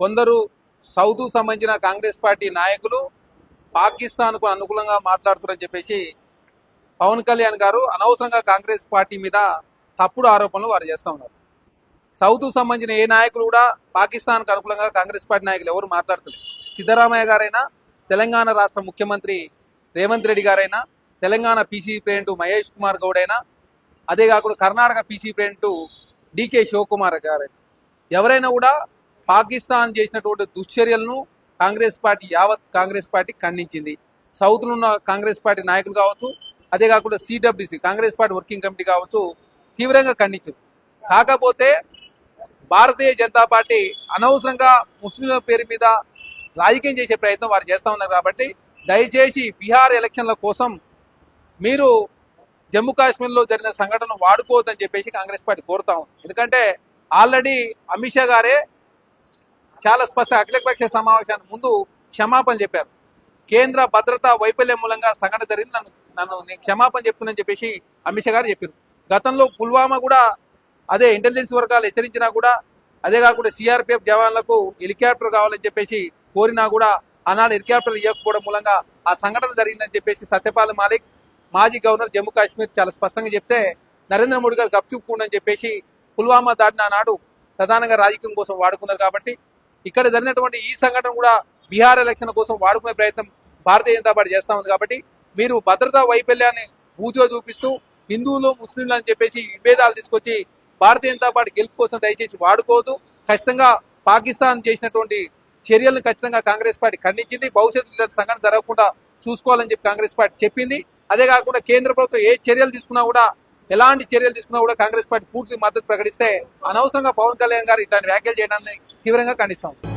కొందరు సౌత్ సంబంధించిన కాంగ్రెస్ పార్టీ నాయకులు పాకిస్తాన్కు అనుకూలంగా మాట్లాడుతున్నారని చెప్పేసి పవన్ కళ్యాణ్ గారు అనవసరంగా కాంగ్రెస్ పార్టీ మీద తప్పుడు ఆరోపణలు వారు చేస్తూ ఉన్నారు. సౌత్ సంబంధించిన ఏ నాయకులు కూడా పాకిస్తాన్కు అనుకూలంగా కాంగ్రెస్ పార్టీ నాయకులు ఎవరు మాట్లాడుతున్నారు సిద్ధరామయ్య గారైనా తెలంగాణ రాష్ట్ర ముఖ్యమంత్రి రేవంత్ రెడ్డి గారైనా తెలంగాణ పీసీ ప్రెసిడెంట్ మహేష్ కుమార్ గౌడ్ అయినా అదే కాకుండా కర్ణాటక పీసీ ప్రెసిడెంట్ డికే శివకుమార్ గారైనా ఎవరైనా కూడా పాకిస్తాన్ చేసినటువంటి దుశ్చర్యలను కాంగ్రెస్ పార్టీ యావత్ కాంగ్రెస్ పార్టీ ఖండించింది. సౌత్లో ఉన్న కాంగ్రెస్ పార్టీ నాయకులు కావచ్చు అదే కాకుండా CWC Congress party working committee కావచ్చు తీవ్రంగా ఖండించింది. కాకపోతే భారతీయ జనతా పార్టీ అనవసరంగా ముస్లింల పేరు మీద రాజకీయం చేసే ప్రయత్నం వారు చేస్తూ ఉన్నారు కాబట్టి దయచేసి బీహార్ ఎలక్షన్ల కోసం మీరు జమ్మూ కాశ్మీర్లో జరిగిన సంఘటన వాడుకోవద్దని చెప్పేసి కాంగ్రెస్ పార్టీ కోరుతా ఉంది. ఎందుకంటే ఆల్రెడీ అమిత్ షా గారే చాలా స్పష్ట అఖిలపక్ష సమావేశానికి ముందు క్షమాపణ చెప్పారు. కేంద్ర భద్రతా వైఫల్యం మూలంగా సంఘటన జరిగింది. నన్ను నన్ను నేను క్షమాపణ చెప్తున్నాను చెప్పేసి అమిత్ షా గారు చెప్పారు. గతంలో పుల్వామా కూడా అదే ఇంటెలిజెన్స్ వర్గాలు హెచ్చరించినా కూడా అదే కాకుండా సిఆర్పిఎఫ్ జవాన్లకు హెలికాప్టర్ కావాలని చెప్పేసి కోరినా కూడా ఆనాడు హెలికాప్టర్ ఇవ్వకపోవడం మూలంగా ఆ సంఘటన జరిగిందని చెప్పేసి సత్యపాల్ మాలిక్ మాజీ గవర్నర్ జమ్మూ కాశ్మీర్ చాలా స్పష్టంగా చెప్తే నరేంద్ర మోడీ గారు గప్చుకుండని చెప్పేసి పుల్వామా దాడిని నాడు ప్రధానంగా రాజకీయం కోసం వాడుకున్నారు కాబట్టి ఇక్కడ జరిగినటువంటి ఈ సంఘటన కూడా బీహార్ ఎలక్షన్ కోసం వాడుకునే ప్రయత్నం భారతీయ జనతా పార్టీ చేస్తా ఉంది కాబట్టి మీరు భద్రతా వైఫల్యాన్ని ఊచో చూపిస్తూ హిందువులు ముస్లింలు అని చెప్పేసి విభేదాలు తీసుకొచ్చి భారతీయ జనతా పార్టీ గెలుపు కోసం దయచేసి వాడుకోవద్దు. ఖచ్చితంగా పాకిస్తాన్ చేసినటువంటి చర్యలను ఖచ్చితంగా కాంగ్రెస్ పార్టీ ఖండించింది. భవిష్యత్తు ఇలాంటి సంఘటన జరగకుండా చూసుకోవాలని చెప్పి కాంగ్రెస్ పార్టీ చెప్పింది. అదే కాకుండా కేంద్ర ప్రభుత్వం ఏ చర్యలు తీసుకున్నా కూడా ఎలాంటి చర్యలు తీసుకున్నా కూడా కాంగ్రెస్ పార్టీ పూర్తి మద్దతు ప్రకటిస్తే అనవసరంగా పవన్ కళ్యాణ్ గారు ఇట్లాంటి వ్యాఖ్యలు చేయడాన్ని తీవ్రంగా ఖండిస్తాం.